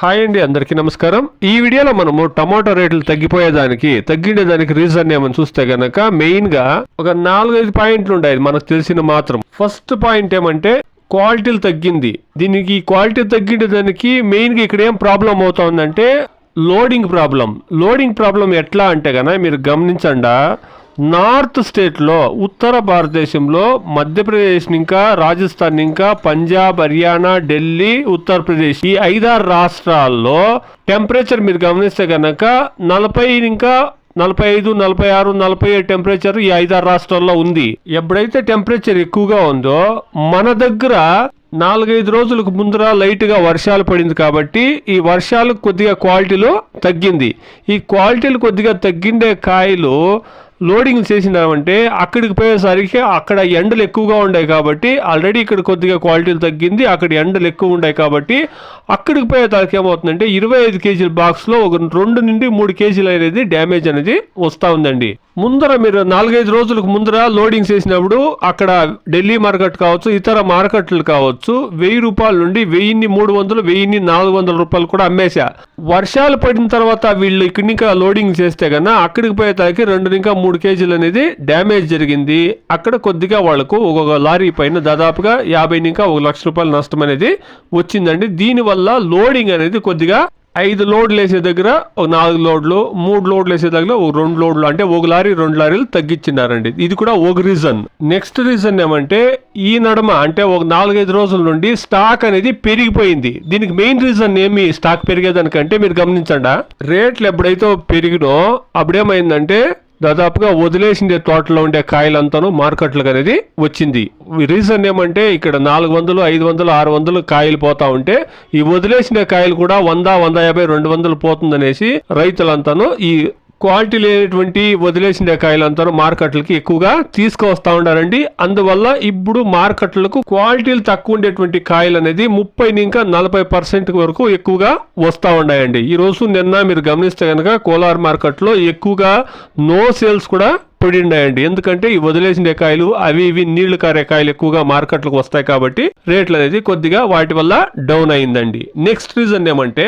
Hi అండి అందరికీ నమస్కారం. ఈ వీడియోలో మనము టమాటో రేట్లు తగ్గిపోయేదానికి తగ్గిండేదానికి రీజన్ ఏమని చూస్తే గనక మెయిన్గా ఒక నాలుగైదు పాయింట్లు ఉన్నాయి మనకు తెలిసిన మాత్రం. ఫస్ట్ పాయింట్ ఏమంటే క్వాలిటీలు తగ్గింది. దీనికి క్వాలిటీ తగ్గిండేదానికి మెయిన్గా ఇక్కడ ఏం ప్రాబ్లం అవుతుందంటే లోడింగ్ ప్రాబ్లం లోడింగ్ ప్రాబ్లం ఎట్లా అంటే గన మీరు గమనించండా నార్త్ స్టేట్లో ఉత్తర భారతదేశంలో మధ్యప్రదేశ్ ఇంకా రాజస్థాన్ ఇంకా పంజాబ్ హర్యానా ఢిల్లీ ఉత్తరప్రదేశ్ ఈ ఐదారు రాష్ట్రాల్లో టెంపరేచర్ మీరు గమనిస్తే కనుక నలభై ఇంకా నలభై ఐదు నలభై ఆరు నలభై ఏడు టెంపరేచర్ ఈ ఐదారు రాష్ట్రాల్లో ఉంది. ఎప్పుడైతే టెంపరేచర్ ఎక్కువగా ఉందో మన దగ్గర నాలుగైదు రోజులకు ముందర లైట్గా వర్షాలు పడింది కాబట్టి ఈ వర్షాలు కొద్దిగా క్వాలిటీలో తగ్గింది. ఈ క్వాలిటీలు కొద్దిగా తగ్గిండే కాయలు లోడింగ్ చేసినామంటే అక్కడికి పోయేసరికి అక్కడ ఎండలు ఎక్కువగా ఉన్నాయి కాబట్టి ఆల్రెడీ ఇక్కడ కొద్దిగా క్వాలిటీలు తగ్గింది అక్కడ ఎండలు ఎక్కువ ఉన్నాయి కాబట్టి అక్కడికి పోయేసరికి ఏమవుతుందంటే ఇరవై ఐదు కేజీల బాక్స్లో ఒక రెండు నుండి మూడు కేజీలు అనేది డ్యామేజ్ అనేది వస్తూ ఉందండి. ముందర మీరు నాలుగైదు రోజులకు ముందర లోడింగ్ చేసినప్పుడు అక్కడ ఢిల్లీ మార్కెట్ కావచ్చు ఇతర మార్కెట్లు కావచ్చు వెయ్యి రూపాయల నుండి వెయ్యిన్ని మూడు వందలు వెయ్యిన్ని నాలుగు వందల రూపాయలు కూడా అమ్మేశా. వర్షాలు పడిన తర్వాత వీళ్ళు ఇక్కడి ఇంకా లోడింగ్ చేస్తే కన్నా అక్కడికి పోయేతాకి రెండు ఇంకా మూడు కేజీలు అనేది డ్యామేజ్ జరిగింది. అక్కడ కొద్దిగా వాళ్ళకు ఒక్కొక్క లారీ పైన దాదాపుగా యాభై ఇంకా ఒక లక్ష రూపాయల నష్టం అనేది వచ్చిందండి. దీనివల్ల లోడింగ్ అనేది కొద్దిగా ఐదు లోడ్లు వేసే దగ్గర ఒక నాలుగు లోడ్లు మూడు లోడ్లు వేసే దగ్గర ఒక రెండు లోడ్లు అంటే ఒక లారీ రెండు లారీలు తగ్గించినారండి. ఇది కూడా ఒక రీజన్ నెక్స్ట్ రీజన్ ఏమంటే ఈ నడమ అంటే ఒక నాలుగైదు రోజుల నుండి స్టాక్ అనేది పెరిగిపోయింది. దీనికి మెయిన్ రీజన్ ఏమి? స్టాక్ పెరిగేదానికంటే మీరు గమనించండి రేట్లు ఎప్పుడైతే పెరిగినో అప్పుడేమైందంటే దాదాపుగా వదిలేసింది తోటలో ఉండే కాయలంతాను మార్కెట్లకు అనేది వచ్చింది రీజన్ ఏమంటే ఇక్కడ నాలుగు వందలు ఐదు వందలు ఆరు వందలు కాయలు పోతా ఉంటే ఈ వదిలేసిన కాయలు కూడా వంద వంద యాభై రెండు వందలు పోతుందనేసి రైతులంతాను ఈ క్వాలిటీ లేనటువంటి వదిలేసిన కాయలు అంతా మార్కెట్లకి ఎక్కువగా తీసుకువస్తూ ఉండారండి. అందువల్ల ఇప్పుడు మార్కెట్లకు క్వాలిటీలు తక్కువ ఉండేటువంటి కాయలు అనేది ముప్పై ఇంకా నలభై పర్సెంట్ వరకు ఎక్కువగా వస్తూ ఉన్నాయండి. ఈ రోజు నిన్న మీరు గమనిస్తే కనుక కోలార్ మార్కెట్లో ఎక్కువగా నో సేల్స్ కూడా పడిండాయండి. ఎందుకంటే ఈ వదిలేసిన కాయలు అవి ఇవి నీళ్ళు కారే కాయలు ఎక్కువగా మార్కెట్లకు వస్తాయి కాబట్టి రేట్లు అనేది కొద్దిగా వాటి వల్ల డౌన్ అయిందండి. నెక్స్ట్ రీజన్ ఏమంటే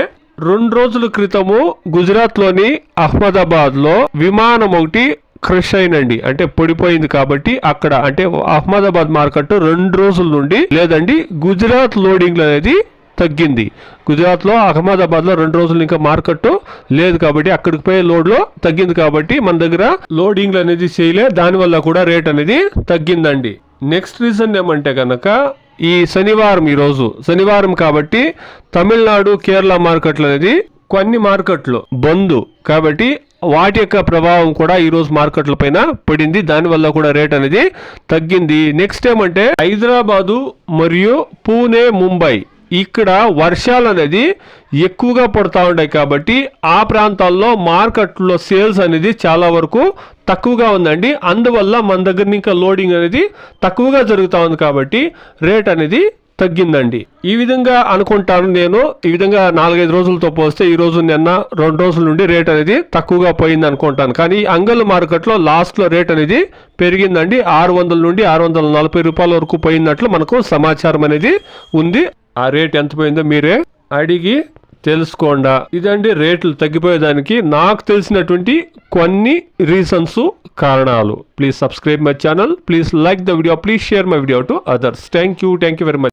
రెండు రోజుల క్రితము గుజరాత్లోని అహ్మదాబాద్లో విమానం ఒకటి క్రష్ అయినండి. అంటే పడిపోయింది కాబట్టి అక్కడ అంటే అహ్మదాబాద్ మార్కెట్ రెండు రోజుల నుండి లేదండి గుజరాత్ లోడింగ్ అనేది తగ్గింది. గుజరాత్లో అహ్మదాబాద్లో రెండు రోజులు ఇంకా మార్కెట్ లేదు కాబట్టి అక్కడికి పోయే లోడ్లో తగ్గింది కాబట్టి మన దగ్గర లోడింగ్లు అనేది చేయలే. దానివల్ల కూడా రేట్ అనేది తగ్గిందండి. నెక్స్ట్ రీజన్ ఏమంటే కనుక ఈ శనివారం ఈరోజు శనివారం కాబట్టి తమిళనాడు కేరళ మార్కెట్లు అనేది కొన్ని మార్కెట్లు బంద్. కాబట్టి వాటి యొక్క ప్రభావం కూడా ఈరోజు మార్కెట్ల పైన పడింది. దానివల్ల కూడా రేట్ అనేది తగ్గింది. నెక్స్ట్ ఏమంటే హైదరాబాదు మరియు పూణే ముంబై ఇక్కడ వర్షాలు అనేది ఎక్కువగా పడుతూ ఉంటాయి కాబట్టి ఆ ప్రాంతాల్లో మార్కెట్లో సేల్స్ అనేది చాలా వరకు తక్కువగా ఉందండి. అందువల్ల మన దగ్గర ఇంకా లోడింగ్ అనేది తక్కువగా జరుగుతూ ఉంది కాబట్టి రేట్ అనేది తగ్గిందండి. ఈ విధంగా అనుకుంటాను నేను. ఈ విధంగా నాలుగైదు రోజులతో పోస్తే ఈ రోజు నిన్న రెండు రోజుల నుండి రేట్ అనేది తక్కువగా పోయింది అనుకుంటాను. కానీ అంగల్ మార్కెట్లో లాస్ట్లో రేట్ అనేది పెరిగిందండి. ఆరు వందల నుండి ఆరు వందల నలభై రూపాయల వరకు పోయినట్లు మనకు సమాచారం అనేది ఉంది. ఆ రేట్ ఎంత పోయిందో మీరే అడిగి తెలుసుకోండా. ఇదండి రేట్లు తగ్గిపోయేదానికి నాకు తెలిసినటువంటి కొన్ని రీజన్స్ కారణాలు. Please subscribe my channel please like the video please share my video to others thank you thank you very much